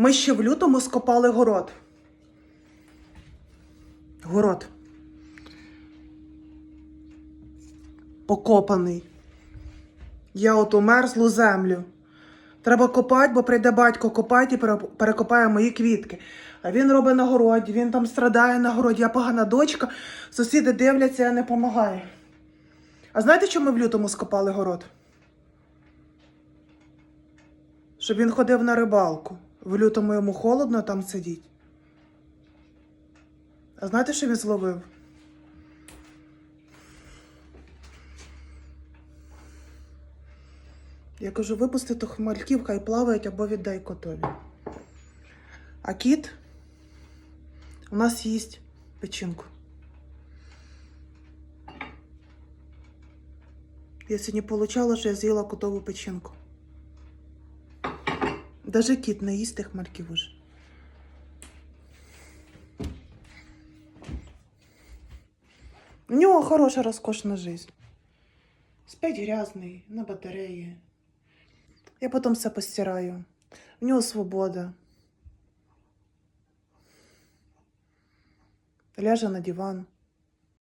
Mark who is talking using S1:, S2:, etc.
S1: Ми ще в лютому скопали город. Город. Покопаний. Я от у мерзлу землю. Треба копати, бо прийде батько копати і перекопає мої квітки. А він робить на городі, він там страдає на городі. Я погана дочка, сусіди дивляться, я не допомагаю. А знаєте, чому ми в лютому скопали город? Щоб він ходив на рибалку. В лютому йому холодно там сидіть. А знаєте, що він зловив? Я кажу, випусти тих хмальків, хай плавають або віддай котові. А кіт у нас їсть печінку. Я сьогодні получала, що я з'їла котову печінку. Даже кіт не їсть тих мальків. У нього хороша розкошна жизнь. Спять грязний, на батареї. Я потім все постираю. В нього свобода. Ляже на диван.